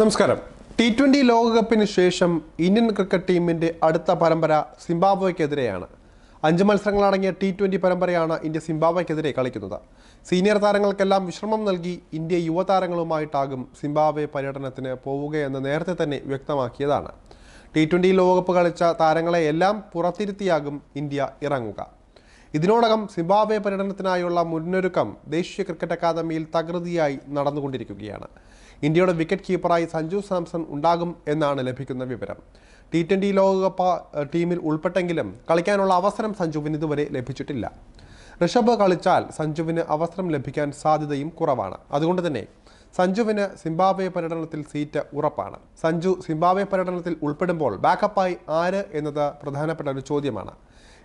നമസ്കാരം. T twenty ലോകകപ്പിന് ശേഷം ഇന്ത്യൻ ക്രിക്കറ്റ് ടീമിന്റെ അടുത്ത പരമ്പര സിംബാബ്വയ്ക്കെതിരെയാണ് അഞ്ച് മത്സരങ്ങളടങ്ങിയ ടി ട്വന്റി പരമ്പരയാണ് ഇന്ത്യ സിംബാബ്വയ്ക്കെതിരെ കളിക്കുന്നത്. സീനിയർ താരങ്ങൾക്കെല്ലാം വിശ്രമം നൽകി ഇന്ത്യ യുവതാരങ്ങളുമായിട്ടാകും സിംബാബ്വെ പര്യടനത്തിന് പോവുകയെന്ന് നേരത്തെ തന്നെ വ്യക്തമാക്കിയതാണ്. ടി ട്വന്റി ലോകകപ്പ് കളിച്ച താരങ്ങളെ എല്ലാം പുറത്തിരുത്തിയാകും ഇന്ത്യ ഇറങ്ങുക. ഇതിനോടകം സിംബാബ്വെ പര്യടനത്തിനായുള്ള മുന്നൊരുക്കം ദേശീയ ക്രിക്കറ്റ് അക്കാദമിയിൽ തകൃതിയായി നടന്നുകൊണ്ടിരിക്കുകയാണ്. ഇന്ത്യയുടെ വിക്കറ്റ് കീപ്പറായി സഞ്ജു സാംസൺ ഉണ്ടാകും എന്നാണ് ലഭിക്കുന്ന വിവരം. ടി ട്വന്റി ലോകകപ്പ് ടീമിൽ ഉൾപ്പെട്ടെങ്കിലും കളിക്കാനുള്ള അവസരം സഞ്ജുവിന് ഇതുവരെ ലഭിച്ചിട്ടില്ല. ഋഷഭ് കളിച്ചാൽ സഞ്ജുവിന് അവസരം ലഭിക്കാൻ സാധ്യതയും കുറവാണ്. അതുകൊണ്ട് തന്നെ സഞ്ജുവിന് സിംബാബ്വെ പര്യടനത്തിൽ സീറ്റ് ഉറപ്പാണ്. സഞ്ജു സിംബാബ്വെ പര്യടനത്തിൽ ഉൾപ്പെടുമ്പോൾ ബാക്കപ്പായി ആര് എന്നത് പ്രധാനപ്പെട്ട ഒരു ചോദ്യമാണ്.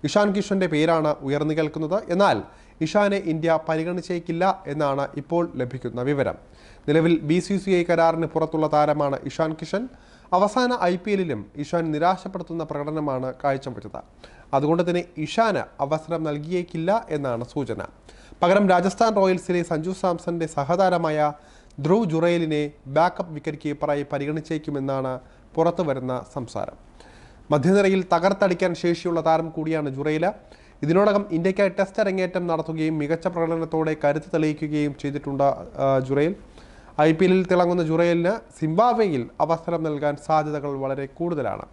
ഇഷാൻ കിഷന്റെ പേരാണ് ഉയർന്നു കേൾക്കുന്നത്. എന്നാൽ ഇഷാനെ ഇന്ത്യ പരിഗണിച്ചേക്കില്ല എന്നാണ് ഇപ്പോൾ ലഭിക്കുന്ന വിവരം. നിലവിൽ ബി സി സി ഐ കരാറിന് പുറത്തുള്ള താരമാണ് ഇഷാൻ കിഷൻ. അവസാന ഐ പി എല്ലിലും ഇഷാൻ നിരാശപ്പെടുത്തുന്ന പ്രകടനമാണ് കാഴ്ചവെച്ചത്. അതുകൊണ്ട് തന്നെ ഇഷാന് അവസരം നൽകിയേക്കില്ല എന്നാണ് സൂചന. പകരം രാജസ്ഥാൻ റോയൽസിലെ സഞ്ജു സാംസന്റെ സഹതാരമായ ധ്രുവ് ജുറേലിനെ ബാക്കപ്പ് വിക്കറ്റ് കീപ്പറായി പരിഗണിച്ചേക്കുമെന്നാണ് പുറത്തു വരുന്ന സംസാരം. മധ്യനിരയിൽ തകർത്തടിക്കാൻ ശേഷിയുള്ള താരം കൂടിയാണ് ജുറൈല. ഇതിനോടകം ഇന്ത്യക്കായി ടെസ്റ്റ് അരങ്ങേറ്റം നടത്തുകയും മികച്ച പ്രകടനത്തോടെ കരുത്ത് തെളിയിക്കുകയും ചെയ്തിട്ടുണ്ട് ജുറൈൽ. ഐ പി എല്ലിൽ തിളങ്ങുന്ന ജുറൈലിന് സിംബാബ്വേയിൽ അവസരം നൽകാൻ സാധ്യതകൾ വളരെ കൂടുതലാണ്.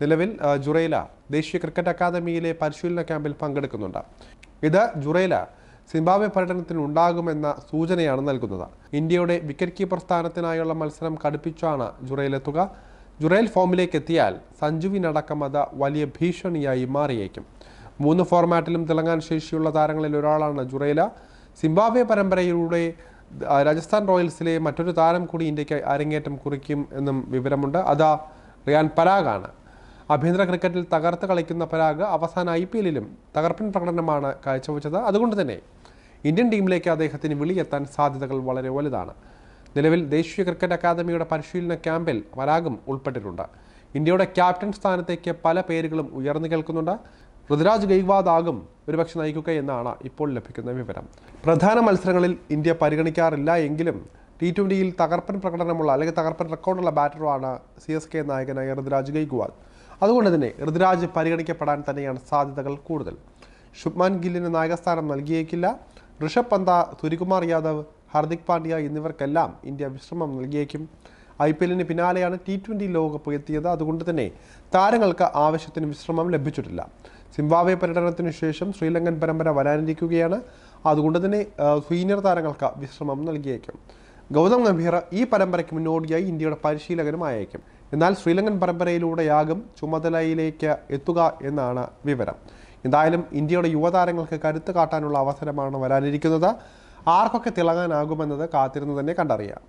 നിലവിൽ ജുറൈല ദേശീയ ക്രിക്കറ്റ് അക്കാദമിയിലെ പരിശീലന ക്യാമ്പിൽ പങ്കെടുക്കുന്നുണ്ട്. ഇത് ജുറൈല സിംബാബ്വെ പര്യടനത്തിന് ഉണ്ടാകുമെന്ന സൂചനയാണ് നൽകുന്നത്. ഇന്ത്യയുടെ വിക്കറ്റ് കീപ്പർ സ്ഥാനത്തിനായുള്ള മത്സരം കടുപ്പിച്ചാണ് ജുറയിലെത്തുക. ജുറൈൽ ഫോമിലേക്ക് എത്തിയാൽ സഞ്ജുവിനടക്കം അത് വലിയ ഭീഷണിയായി മാറിയേക്കും. മൂന്ന് ഫോർമാറ്റിലും തിളങ്ങാൻ ശേഷിയുള്ള താരങ്ങളിൽ ഒരാളാണ് ജുറൈല. സിംബാബ്വെ പരമ്പരയിലൂടെ രാജസ്ഥാൻ റോയൽസിലെ മറ്റൊരു താരം കൂടി ഇന്ത്യയ്ക്ക് അരങ്ങേറ്റം കുറിക്കും എന്നും വിവരമുണ്ട്. അതാ റിയാൻ പരാഗാണ്. ആഭ്യന്തര ക്രിക്കറ്റിൽ തകർത്ത് കളിക്കുന്ന പരാഗ് അവസാന ഐ പി എല്ലിലും തകർപ്പൻ പ്രകടനമാണ് കാഴ്ചവെച്ചത്. അതുകൊണ്ട് തന്നെ ഇന്ത്യൻ ടീമിലേക്ക് അദ്ദേഹത്തിന് വിളിയെത്താൻ സാധ്യതകൾ വളരെ വലുതാണ്. നിലവിൽ ദേശീയ ക്രിക്കറ്റ് അക്കാദമിയുടെ പരിശീലന ക്യാമ്പിൽ പരാഗും ഉൾപ്പെട്ടിട്ടുണ്ട്. ഇന്ത്യയുടെ ക്യാപ്റ്റൻ സ്ഥാനത്തേക്ക് പല പേരുകളും ഉയർന്നു കേൾക്കുന്നുണ്ട്. ഋതുരാജ് ഗൈവാദ് ആകും ഒരുപക്ഷെ നയിക്കുക എന്നാണ് ഇപ്പോൾ ലഭിക്കുന്ന വിവരം. പ്രധാന മത്സരങ്ങളിൽ ഇന്ത്യ പരിഗണിക്കാറില്ല എങ്കിലും ടി ട്വന്റിയിൽ തകർപ്പൻ പ്രകടനമുള്ള അല്ലെങ്കിൽ തകർപ്പൻ റെക്കോർഡുള്ള ബാറ്ററുമാണ് സി എസ് കെ നായകനായ ഋതുരാജ് ഗെയ്ക്വാദ് അതുകൊണ്ട് തന്നെ ഋതുരാജ് പരിഗണിക്കപ്പെടാൻ തന്നെയാണ് സാധ്യതകൾ കൂടുതൽ. ശുഭ്മാൻ ഗില്ലിന് നായകസ്ഥാനം നൽകിയേക്കില്ല. ഋഷഭ് പന്ത സൂര്യകുമാർ യാദവ് ഹാർദിക് പാണ്ഡ്യ എന്നിവർക്കെല്ലാം ഇന്ത്യ വിശ്രമം നൽകിയേക്കും. ഐ പി എല്ലിന് പിന്നാലെയാണ് ടി ട്വന്റി ലോകകപ്പ് എത്തിയത്. അതുകൊണ്ട് തന്നെ താരങ്ങൾക്ക് ആവശ്യത്തിന് വിശ്രമം ലഭിച്ചിട്ടില്ല. സിംബാബ്വെ പര്യടനത്തിന് ശേഷം ശ്രീലങ്കൻ പരമ്പര വരാനിരിക്കുകയാണ്. അതുകൊണ്ട് തന്നെ സീനിയർ താരങ്ങൾക്ക് വിശ്രമം നൽകിയേക്കും. ഗൗതം ഗംഭീർ ഈ പരമ്പരയ്ക്ക് മുന്നോടിയായി ഇന്ത്യയുടെ പരിശീലകനും ആയേക്കും എന്നാൽ ശ്രീലങ്കൻ പരമ്പരയിലൂടെയാകും ചുമതലയിലേക്ക് എത്തുക എന്നാണ് വിവരം. എന്തായാലും ഇന്ത്യയുടെ യുവതാരങ്ങൾക്ക് കരുത്ത് കാട്ടാനുള്ള അവസരമാണ് വരാനിരിക്കുന്നത്. ആർക്കൊക്കെ തിളങ്ങാനാകുമെന്നത് കാത്തിരുന്ന് തന്നെ കണ്ടറിയാം.